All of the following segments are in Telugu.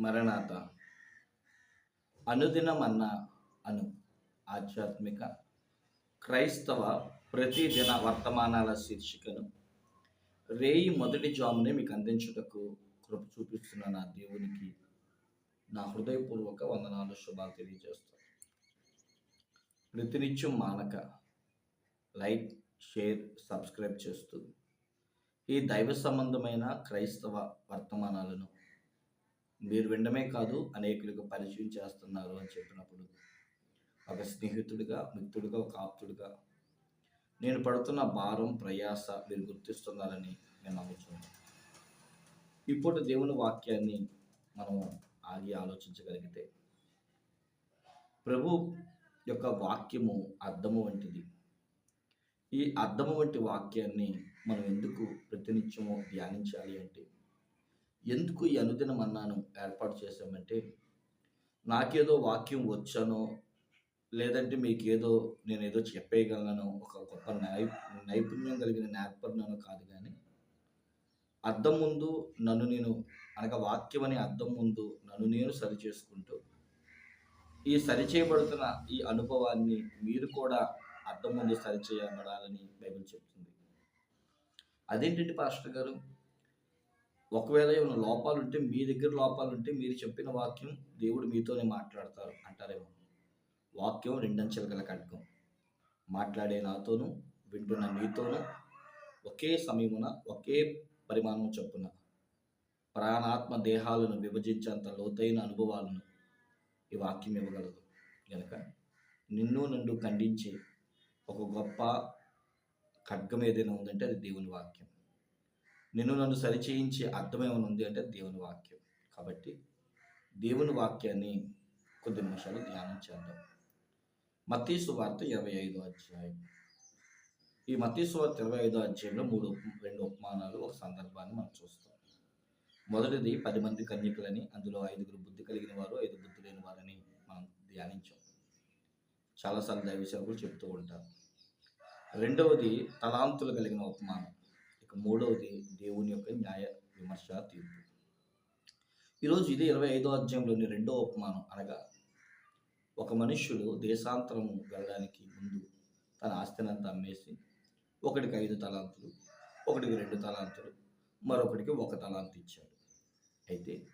పరిశుద్ధ మరణాత. అనుదినమన్న అను ఆధ్యాత్మిక క్రైస్తవ ప్రతిదిన వర్తమానాల శీర్షికను రేయి మొదటి జామునే మీకు అందించుటకు కృప చూపిస్తున్న నా దేవునికి నా హృదయపూర్వక వందనాలు శుభాలు తెలియజేస్తాను ప్రతినిత్యం మానక లైక్ షేర్ సబ్స్క్రైబ్ చేస్తూ ఈ దైవ సంబంధమైన క్రైస్తవ వర్తమానాలను మీరు వినడమే కాదు అనేకులకు పరిచయం చేస్తున్నారు అని చెప్పినప్పుడు ఒక స్నేహితుడిగా మిత్రుడిగా ఒక ఆప్తుడిగా నేను పడుతున్న భారం ప్రయాస మీరు గుర్తిస్తున్నారని నేను నమ్ముతున్నాను. ఇప్పుడు దేవుని వాక్యాన్ని మనం ఆగి ఆలోచించగలిగితే ప్రభు యొక్క వాక్యము అర్థము వంటిది. ఈ అర్థము వంటి వాక్యాన్ని మనం ఎందుకు ప్రతినిత్యము ధ్యానించాలి అంటే ఎందుకు ఈ అనుదిన మన్నాను ఏర్పాటు చేశామంటే నాకేదో వాక్యం వచ్చానో లేదంటే మీకు ఏదో నేను ఏదో చెప్పేయగలను ఒక గొప్ప నై నైపుణ్యం కలిగిన నేర్పడినాను కాదు కానీ అర్థం ముందు నన్ను నేను అనగా వాక్యం అనే అర్థం ముందు నన్ను నేను సరి చేసుకుంటూ ఈ సరిచేయబడుతున్న ఈ అనుభవాన్ని మీరు కూడా అర్థం ముందు సరిచేయబడాలని బైబిల్ చెప్తుంది. అదేంటండి పాస్టర్ గారు? ఒకవేళ ఏమైనా లోపాలు ఉంటే మీ దగ్గర లోపాలు ఉంటే మీరు చెప్పిన వాక్యం దేవుడు మీతోనే మాట్లాడతారు అంటారేమో. వాక్యం రెండంచెల గల ఖడ్గం. మాట్లాడే నాతోనూ వింటున్న నీతోనూ ఒకే సమయమున ఒకే పరిమాణం చొప్పున ప్రాణాత్మ దేహాలను విభజించేంత లోతైన అనుభవాలను ఈ వాక్యం ఇవ్వగలదు. కనుక నిన్ను నన్ను ఖండించే ఒక గొప్ప ఖడ్గం ఏదైనా ఉందంటే అది దేవుని వాక్యం. నిన్ను నన్ను సరిచేయించే అర్థం ఏమైనా ఉంది అంటే దేవుని వాక్యం. కాబట్టి దేవుని వాక్యాన్ని కొద్ది నిమిషాలు ధ్యానం చేద్దాం. మత్తీసు వార్త ఇరవై ఐదో అధ్యాయం. ఈ మతీసు వార్త ఇరవై ఐదో అధ్యాయంలో మూడు రెండు ఉపమానాలు ఒక సందర్భాన్ని మనం చూస్తాం. మొదటిది పది మంది కన్యకులని అందులో ఐదుగురు బుద్ధి కలిగిన వారు ఐదు బుద్ధి లేని వారని మనం ధ్యానించాం. చాలాసార్లు దైవ సేవకులు చెప్తూ ఉంటారు. రెండవది తలాంతులు కలిగిన ఉపమానం. ఇక మూడవది దేవుని యొక్క న్యాయ విమర్శ తీర్పు. ఈరోజు ఇది ఇరవై ఐదో అధ్యాయంలోని రెండో ఉపమానం. అనగా ఒక మనుష్యుడు దేశాంతరము వెళ్ళడానికి ముందు తన ఆస్తినంతా అమ్మేసి ఒకటికి ఐదు తలాంతులు ఒకటికి రెండు తలాంతులు మరొకటికి ఒక తలాంతు ఇచ్చాడు. అయితే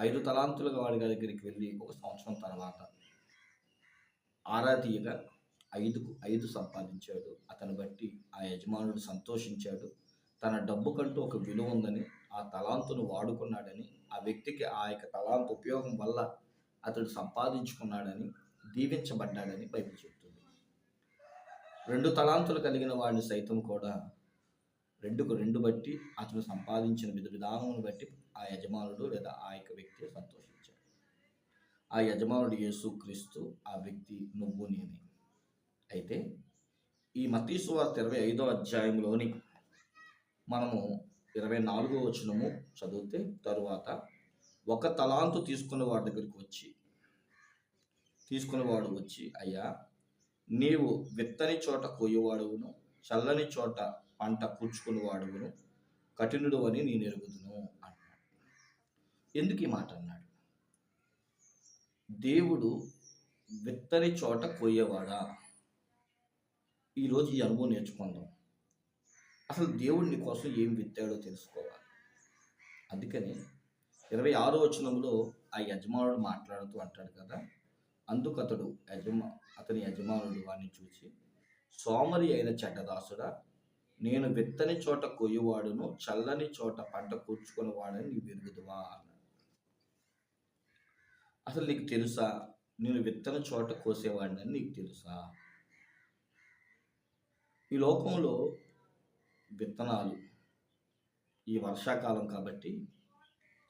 ఐదు తలాంతులుగా వాడి దగ్గరికి వెళ్ళి ఒక సంవత్సరం తర్వాత ఆరా తీయగా ఐదుకు ఐదు సంపాదించాడు. అతను బట్టి ఆ యజమానుడు సంతోషించాడు. తన డబ్బు కంటూ ఒక విలువ ఉందని ఆ తలాంతును వాడుకున్నాడని ఆ వ్యక్తికి ఆ యొక్క తలాంతు ఉపయోగం వల్ల అతడు సంపాదించుకున్నాడని దీవించబడ్డాడని బైబిల్ చెప్తుంది. రెండు తలాంతులు కలిగిన వాడిని సైతం కూడా రెండుకు రెండు బట్టి అతను సంపాదించిన విధ విధానమును బట్టి ఆ యజమానుడు లేదా ఆ యొక్క వ్యక్తి సంతోషించాడు. ఆ యజమానుడు యేసుక్రీస్తు ఆ వ్యక్తి నువ్వు నేనే. అయితే ఈ మతీసు వార్త ఇరవై ఐదో అధ్యాయంలోని మనము ఇరవై నాలుగో వచనము చదివితే తరువాత ఒక తలాంతు తీసుకున్న వాడి దగ్గరికి వచ్చి తీసుకున్నవాడు వచ్చి అయ్యా నీవు విత్తని చోట కొయ్యవాడువును చల్లని చోట పంట కూర్చుకునేవాడువును కఠినుడు అని నేను ఎరుగుదును అన్నాడు ఎందుకు ఈ మాట అన్నాడు? దేవుడు విత్తని చోట కొయ్యవాడా? ఈరోజు ఈ అనుభవం నేర్చుకుందాం. అసలు దేవుడు నీ కోసం ఏం విత్తాడో తెలుసుకోవాలి. అందుకని ఇరవై ఆరో వచనంలో ఆ యజమానుడు మాట్లాడుతూ అంటాడు కదా అందుకు అతడు యజమా అతని యజమానుడు వాడిని చూసి సోమరి అయిన చెడ్డదాసుడా నేను విత్తని చోట కొయ్యవాడును చల్లని చోట పంట కూర్చుకుని వాడని నీ విరుగుదువా అన్నాడు. అసలు నీకు తెలుసా నేను విత్తని చోట కోసేవాడిని నీకు తెలుసా? ఈ లోకంలో విత్తనాలు ఈ వర్షాకాలం కాబట్టి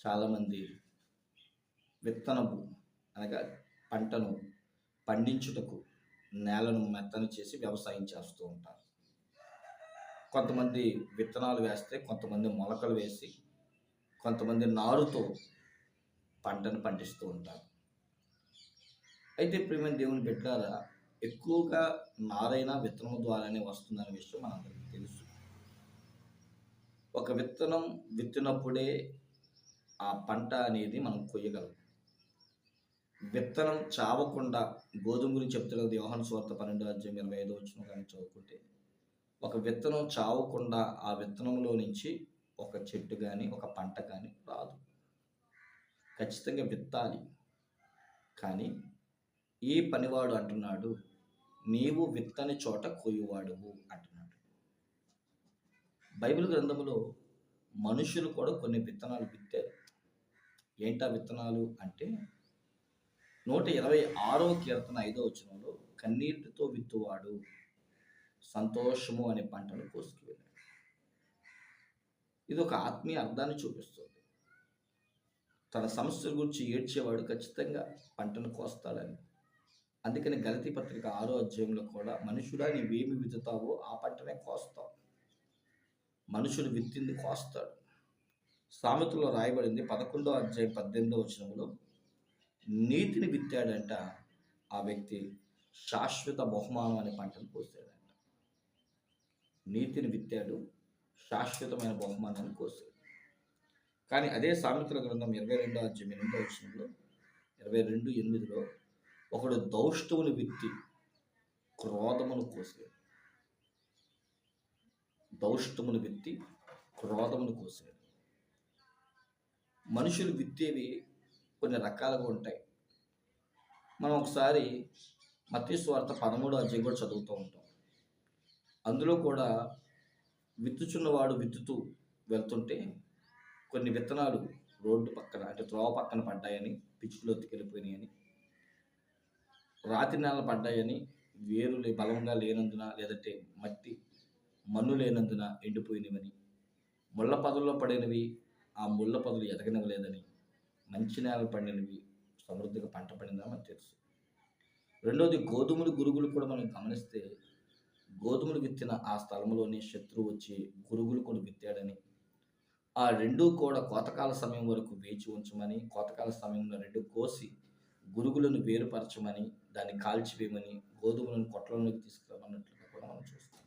చాలామంది విత్తనపు అనగా పంటను పండించుటకు నేలను మెత్తన చేసి వ్యవసాయం చేస్తూ ఉంటారు. కొంతమంది విత్తనాలు వేస్తే కొంతమంది మొలకలు వేసి కొంతమంది నారుతో పంటను పండిస్తూ ఉంటారు. అయితే ప్రేమ దేవుని బిడ్డారా ఎక్కువగా నారైనా విత్తనం ద్వారానే వస్తుందనే విషయం మనందరికీ తెలుసు. ఒక విత్తనం విత్తినప్పుడే ఆ పంట అనేది మనం కొయ్యగలం. విత్తనం చావకుండా గోధుమ గురించి చెప్తున్నది యోహన్ స్వార్థ పన్నెండు అధ్యాయం ఇరవై ఐదు వచ్చిన కానీ చదువుకుంటే ఒక విత్తనం చావకుండా ఆ విత్తనంలో నుంచి ఒక చెట్టు కానీ ఒక పంట కానీ రాదు. ఖచ్చితంగా విత్తాలి. కానీ ఈ పనివాడు అంటున్నాడు నీవు విత్తని చోట కొయ్యవాడువు అంటున్నాడు. బైబిల్ గ్రంథంలో మనుషులు కూడా కొన్ని విత్తనాలు విత్తారు. ఏంటా విత్తనాలు అంటే నూట ఇరవై ఆరో కీర్తన ఐదో వచనంలో కన్నీటితో విత్తువాడు సంతోషము అనే పంటను కోసుకు వెళ్ళాడు. ఇది ఒక ఆత్మీయ అర్థాన్ని చూపిస్తుంది. తన సమస్యల గురించి ఏడ్చేవాడు ఖచ్చితంగా పంటను కోస్తాడని. అందుకని గలతి పత్రిక ఆరో అధ్యాయంలో కూడా మనుషుడా నీవేమి విత్తుతావో ఆ పంటనే కోస్తావు. మనుషులు విత్తింది కోస్తాడు. సామెతలో రాయబడింది పదకొండో అధ్యాయం పద్దెనిమిదో వచనంలో నీతిని విత్తాడంట ఆ వ్యక్తి శాశ్వత బహుమానం అనే పంటను కోసాడంట నీతిని విత్తాడు శాశ్వతమైన బహుమానాన్ని కోసాడు కానీ అదే సామెతల గ్రంథం ఇరవై రెండో అధ్యాయం ఎనిమిదో వచనంలో ఇరవై రెండు ఎనిమిదిలో ఒకడు దౌష్టమును విత్తి క్రోధమును కోసాడు దౌష్టమును విత్తి క్రోధమును కోసాడు మనుషులు విత్తేవి కొన్ని రకాలుగా ఉంటాయి. మనం ఒకసారి మతీశ్వార్త స్వార్థ పదమూడు అధ్యాయం కూడా చదువుతూ ఉంటాం. అందులో కూడా విత్తుచున్నవాడు విత్తుతూ వెళ్తుంటే కొన్ని విత్తనాలు రోడ్డు పక్కన అంటే త్రోవ పక్కన పడ్డాయని పిచ్చులో వెళ్ళిపోయినాయని రాతి నేల పడ్డాయని వేరులు బలంగా లేనందున లేదంటే మట్టి మన్ను లేనందున ఎండిపోయినవని. ముళ్ళ పదుల్లో పడినవి ఆ ముళ్ళ పదులు ఎదగనివ్వలేదని. మంచి నేల పండినవి సమృద్ధిగా పంట పండిందని మనకు తెలుసు. రెండోది గోధుమలు గురుగులు కూడా మనం గమనిస్తే గోధుమలు విత్తిన ఆ స్థలంలోనే శత్రువు వచ్చి గురుగులు కూడా విత్తాడని. ఆ రెండు కూడా కోతకాల సమయం వరకు వేచి ఉంచమని కోతకాల సమయంలో రెండు కోసి గురుగులను వేరుపరచమని దాన్ని కాల్చివేయమని గోధుమలను కొట్లలోకి తీసుకు కూడా మనం చూస్తాం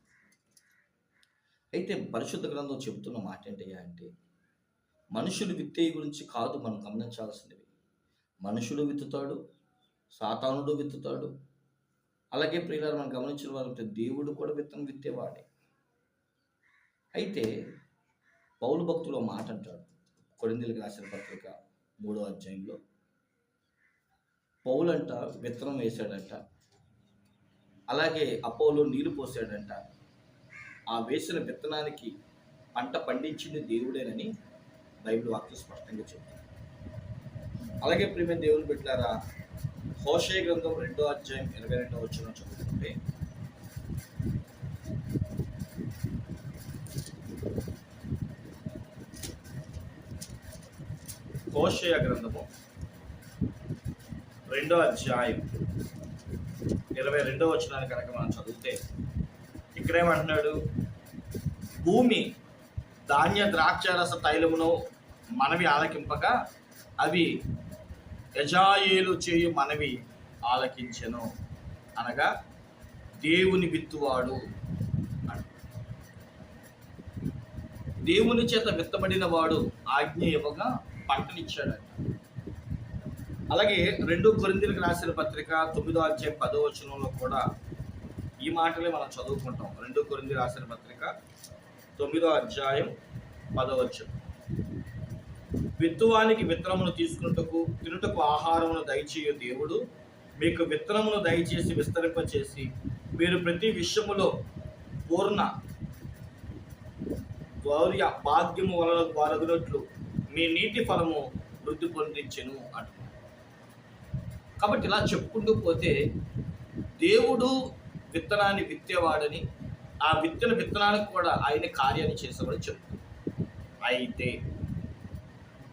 అయితే పరిశుద్ధ గ్రంథం చెబుతున్న మాట ఏంటయ్యా అంటే మనుషులు విత్తే గురించి కాదు మనం గమనించాల్సినవి. మనుషులు విత్తుతాడు సాతానుడు విత్తుతాడు. అలాగే ప్రియులారు మనం గమనించిన వారంటే దేవుడు కూడా విత్తనం విత్తేవాడే. అయితే పౌలు భక్తులు మాట అంటాడు కొరిందీలకు రాసిన పత్రిక మూడో అధ్యాయంలో. పౌలంట విత్తనం వేశాడంట అలాగే అపోలో నీళ్ళు పోసాడంట ఆ వేసిన విత్తనానికి పంట పండించింది దేవుడేనని బైబిల్ వాక్యం స్పష్టంగా చెప్తుంది. అలాగే ప్రియమైన దేవుని పెట్టారా హోషే గ్రంథం రెండో అధ్యాయం ఇరవై రెండో వచ్చిన చదువుకుంటే హోషయ గ్రంథము రెండో అధ్యాయం ఇరవై రెండో వచనాన్ని కనుక మనం చదివితే ఇక్కడేమంటున్నాడు? భూమి ధాన్య ద్రాక్షారస తైలమును మనవి ఆలకింపక అవి యజాయేలు చేయు మనవి ఆలకించెను అనగా దేవుని విత్తువాడు దేవుని చేత విత్తబడిన వాడు ఆజ్ఞ ఇవ్వగా పంటనిచ్చాడు అలాగే రెండు కొరిందులకు రాసిన పత్రిక తొమ్మిదో అధ్యాయం పదో వచనంలో కూడా ఈ మాటలే మనం చదువుకుంటాం. రెండు కొరింది రాసిన పత్రిక తొమ్మిదో అధ్యాయం పదవచ్చు విత్తువానికి విత్తనమును తీసుకున్నటకు తినుటకు ఆహారమును దయచేయ దేవుడు. మీకు విత్తనమును దయచేసి విస్తరింపచేసి మీరు ప్రతి విషయములో పూర్ణ గౌర్య భాగ్యము వలన వలగినట్లు మీ నీటి ఫలము వృద్ధి పొందించెను అంట కాబట్టి ఇలా చెప్పుకుంటూ పోతే దేవుడు విత్తనాన్ని విత్తేవాడని ఆ విత్తన విత్తనానికి కూడా ఆయన కార్యాన్ని చేసేవాడు చెప్తుంది అయితే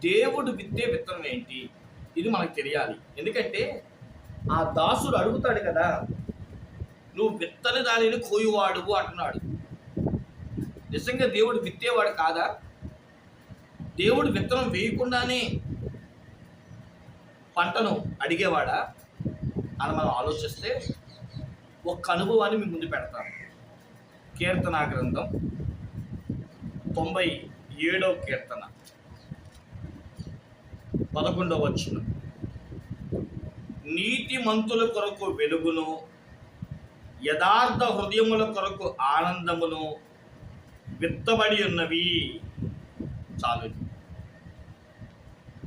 దేవుడు విత్తే విత్తనం ఏంటి? ఇది మనకు తెలియాలి. ఎందుకంటే ఆ దాసుడు అడుగుతాడు కదా నువ్వు విత్తని దానిని కోయువాడువు అంటున్నాడు. నిజంగా దేవుడు విత్తేవాడు కాదా? దేవుడు విత్తనం వేయకుండానే పంటను అడిగేవాడా? అని మనం ఆలోచిస్తే ఒక అనుభవాన్ని మీ ముందు పెడతాను. కీర్తనా గ్రంథం తొంభై ఏడవ కీర్తన పదకొండవ వచ్చిన నీతి మంతుల కొరకు వెలుగును యథార్థ హృదయముల కొరకు ఆనందమును విత్తబడి ఉన్నవి చాలు.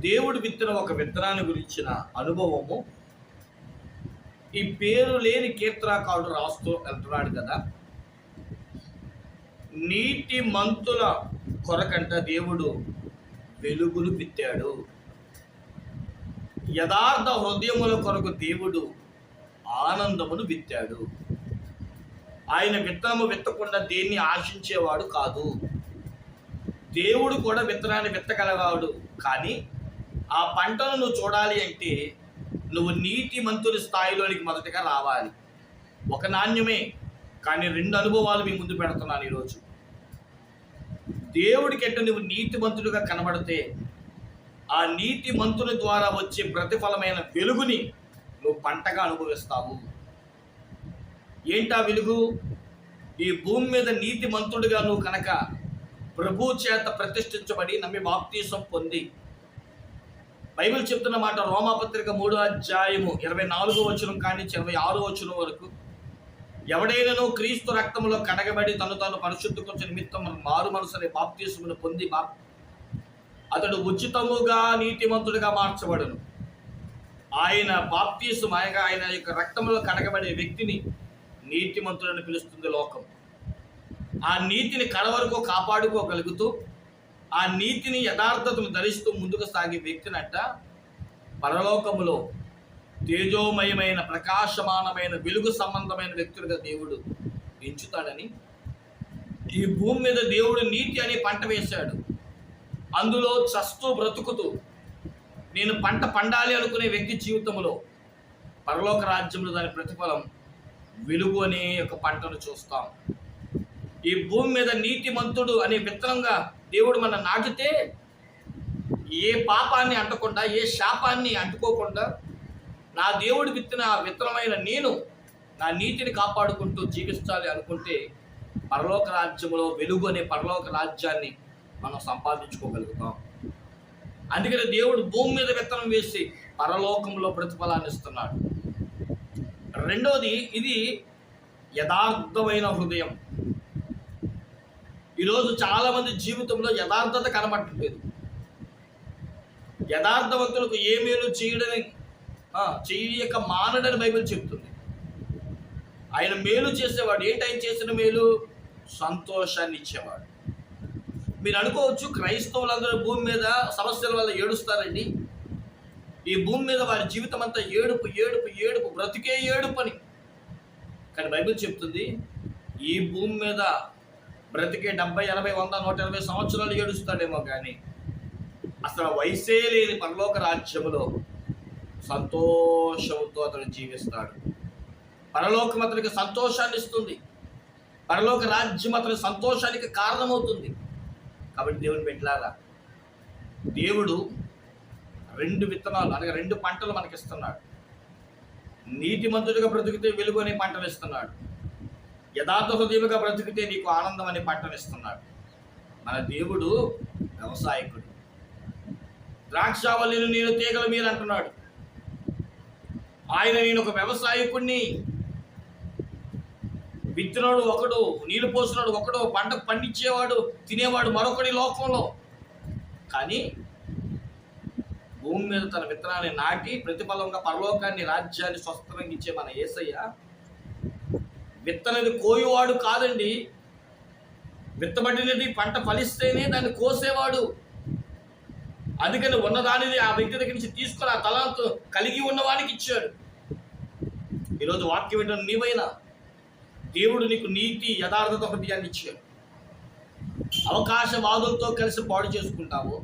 దేవుడు విత్తన ఒక విత్తనాన్ని గురించిన అనుభవము. ఈ పేరు లేని కీర్తనాకారుడు రాస్తూ వెళ్తున్నాడు కదా. నీటి మంతుల కొరకంట దేవుడు వెలుగులు విత్తాడు. యథార్థ హృదయముల కొరకు దేవుడు ఆనందమును విత్తాడు. ఆయన విత్తనము విత్తకుండా దేన్ని ఆశించేవాడు కాదు. దేవుడు కూడా విత్తనాన్ని విత్తగలవాడు. కానీ ఆ పంటను నువ్వు చూడాలి అంటే నువ్వు నీటి మంతుని స్థాయిలోనికి మొదటగా రావాలి. ఒక నాణ్యమే కానీ రెండు అనుభవాలు మీ ముందు పెడుతున్నాను ఈరోజు. దేవుడికి ఎట్ట నువ్వు నీతిమంతుడిగా కనబడితే ఆ నీతిమంతుని ద్వారా వచ్చే ప్రతిఫలమైన వెలుగుని నువ్వు పంటగా అనుభవిస్తావు. ఏంటా వెలుగు? ఈ భూమి మీద నీతిమంతుడిగా నువ్వు కనుక ప్రభు చేత ప్రతిష్ఠించబడి నమ్మి బాప్తీసం పొంది బైబిల్ చెప్తున్న మాట రోమాపత్రిక మూడో అధ్యాయము ఇరవై నాలుగో వచనం కానీ ఇరవై ఆరో వచనం వరకు ఎవడైనాను క్రీస్తు రక్తములో కడగబడి తను తాను పరిశుద్ధి నిమిత్తం మారు మనసుని బాప్తీసుకుని పొంది బా అతడు ఉచితముగా నీతిమంతుడిగా మార్చబడను. ఆయన బాప్తీసు మాయగా ఆయన యొక్క రక్తంలో కడగబడే వ్యక్తిని నీతిమంతుడని పిలుస్తుంది లోకం. ఆ నీతిని కడ వరకు కాపాడుకోగలుగుతూ ఆ నీతిని యథార్థతను ధరిస్తూ ముందుకు సాగే వ్యక్తినట్ట పరలోకములో తేజోమయమైన ప్రకాశమానమైన వెలుగు సంబంధమైన వ్యక్తులుగా దేవుడు ఎంచుతాడని ఈ భూమి మీద దేవుడు నీతి అనే పంట వేశాడు. అందులో చస్తూ బ్రతుకుతూ నేను పంట పండాలి అనుకునే వ్యక్తి జీవితంలో పరలోక రాజ్యంలో దాని ప్రతిఫలం వెలుగు అనే ఒక పంటను చూస్తాం. ఈ భూమి మీద నీతిమంతుడు అనే విత్తనంగా దేవుడు మన నాటితే ఏ పాపాన్ని అంటకుండా ఏ శాపాన్ని అంటుకోకుండా నా దేవుడు విత్తిన ఆ విత్తనమైన నేను నా నీతిని కాపాడుకుంటూ జీవించాలి అనుకుంటే పరలోక రాజ్యంలో వెలుగు అనే పరలోక రాజ్యాన్ని మనం సంపాదించుకోగలుగుతాం. అందుకని దేవుడు భూమి మీద విత్తనం వేసి పరలోకంలో ప్రతిఫలాన్ని ఇస్తున్నాడు. రెండవది ఇది యథార్థమైన హృదయం. ఈరోజు చాలామంది జీవితంలో యథార్థత కనబడట్లేదు. యథార్థవంతులకు ఏ మేలు చేయడని చేయక మానడని బైబిల్ చెప్తుంది. ఆయన మేలు చేసేవాడు ఏంటి ఆయన చేసిన మేలు? సంతోషాన్ని ఇచ్చేవాడు. మీరు అనుకోవచ్చు క్రైస్తవులందరూ భూమి మీద సమస్యల వల్ల ఏడుస్తారండి. ఈ భూమి మీద వారి జీవితం అంతా ఏడుపు ఏడుపు ఏడుపు బ్రతికే ఏడుపు అని. కానీ బైబిల్ చెప్తుంది ఈ భూమి మీద బ్రతికే డెబ్బై ఎనభై వంద నూట ఎనభై సంవత్సరాలు ఏడుస్తాడేమో కానీ అసలు వయసే లేని పరలోక రాజ్యములో సంతోషంతో అతడు జీవిస్తాడు. పరలోకం అతనికి సంతోషాన్ని ఇస్తుంది. పరలోక రాజ్యం అతని సంతోషానికి కారణమవుతుంది. కాబట్టి దేవుని పెట్టలారా దేవుడు రెండు విత్తనాలు అనగా రెండు పంటలు మనకి ఇస్తున్నాడు నీతిమంతుడిగా బ్రతికితే వెలుగు అనే పంటను ఇస్తున్నాడు. యథార్థ హృదయముగా బ్రతికితే నీకు ఆనందం అనే పంటను ఇస్తున్నాడు. మన దేవుడు వ్యవసాయకుడు. ద్రాక్షావల్లిని నేను తీగల మీరు అంటున్నాడు. ఆయన నేను ఒక వ్యవసాయకుడిని విత్తనాడు ఒకడు నీళ్ళు పోసినాడు ఒకడు పంట పండించేవాడు తినేవాడు మరొకటి లోకంలో. కానీ భూమి మీద తన విత్తనాన్ని నాటి ప్రతిఫలంగా పరలోకాన్ని రాజ్యాన్ని స్వస్థంగా మన ఏసయ్య విత్తనది కోయువాడు కాదండి. విత్తబడినది పంట ఫలిస్తేనే దాన్ని కోసేవాడు. అందుకని ఉన్నదాని ఆ వ్యక్తి దగ్గర నుంచి తీసుకుని ఆ తలాంతో కలిగి ఉన్నవానికి ఇచ్చాడు. ఈరోజు వాక్యం ఏంటంటే నీవైనా దేవుడు నీకు నీతి యథార్థత హృదయాన్ని ఇచ్చాడు. అవకాశవాదులతో కలిసి పాడు చేసుకుంటావు.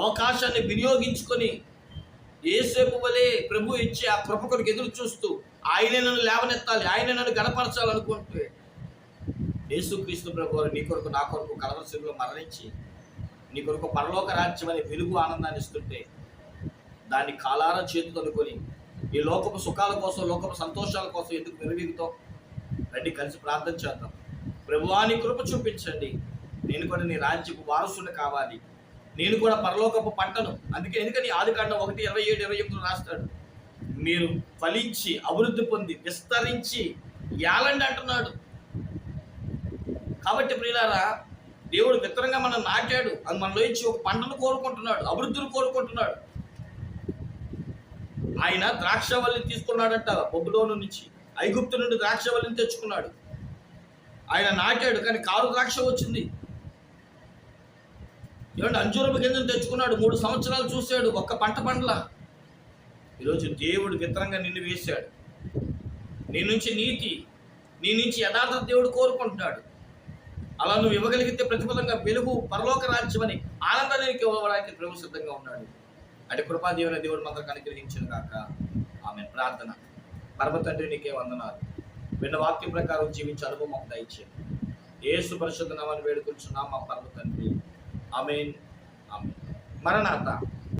అవకాశాన్ని వినియోగించుకొని ఏసేపు వలె ప్రభు ఇచ్చే ఆ కృప కొరకు ఎదురు చూస్తూ ఆయనే నన్ను లేవనెత్తాలి ఆయనే నన్ను గణపరచాలనుకుంటే యేసుక్రీస్తు ప్రభు నీ కొరకు నా కొరకు కలవరశిలో మరణించి నీ కొరకు పరలోక రాజ్యం అనే వెలుగు ఆనందాన్ని ఇస్తుంటే దాన్ని కాలార చేతులు ఈ లోకపు సుఖాల కోసం లోకపు సంతోషాల కోసం ఎందుకు విరవీగుతాం రండి కలిసి ప్రార్థన చేద్దాం. ప్రభువాని కృప చూపించండి. నేను కూడా నీ రాజ్యపు వారసుని కావాలి. నేను కూడా పరలోకపు పంటను అందుకే ఎందుకని ఆదికాండం ఒకటి ఇరవై ఏడు ఇరవై ఎనిమిది రాస్తాడు? మీరు ఫలించి అభివృద్ధి పొంది విస్తరించి ఏలండి అంటున్నాడు. కాబట్టి ప్రియులారా దేవుడు విత్తనంగా మనం నాటాడు. అది మనలో ఇచ్చి ఒక పంటను కోరుకుంటున్నాడు అభివృద్ధిని కోరుకుంటున్నాడు. ఆయన ద్రాక్షవల్లిని తీసుకున్నాడంట బొబ్బులోను నుంచి. ఐగుప్తు నుండి ద్రాక్షవల్లిని తెచ్చుకున్నాడు. ఆయన నాటాడు కానీ కారు ద్రాక్ష వచ్చింది. ఏమంటే అంజూరపు గింజను తెచ్చుకున్నాడు మూడు సంవత్సరాలు చూశాడు ఒక్క పంట పండ్ల. ఈరోజు దేవుడు విత్తనంగా నిన్ను వేశాడు. నీ నుంచి నీతి నీ నుంచి యథార్థ దేవుడు కోరుకుంటున్నాడు. అలా నువ్వు ఇవ్వగలిగితే ప్రతిఫలంగా వెలుగు పరలోక రాజ్యమని ఆనందానికి ఇవ్వడానికి ప్రభు సిద్ధంగా ఉన్నాడు. అంటే కృపాదేవుని దేవుడు మందరికి అనుగ్రహించిన కాక ఆమె ప్రార్థన. పరమ తండ్రి నీకే వందనాలు. విన్న వాక్యం ప్రకారం జీవించే అనుభవం మాకు దయచేయండి. ఏసు పరిశుద్ధ నామని వేడుకుంటున్నాం మా పరమ తండ్రి. ఆమెన్. మరణాత.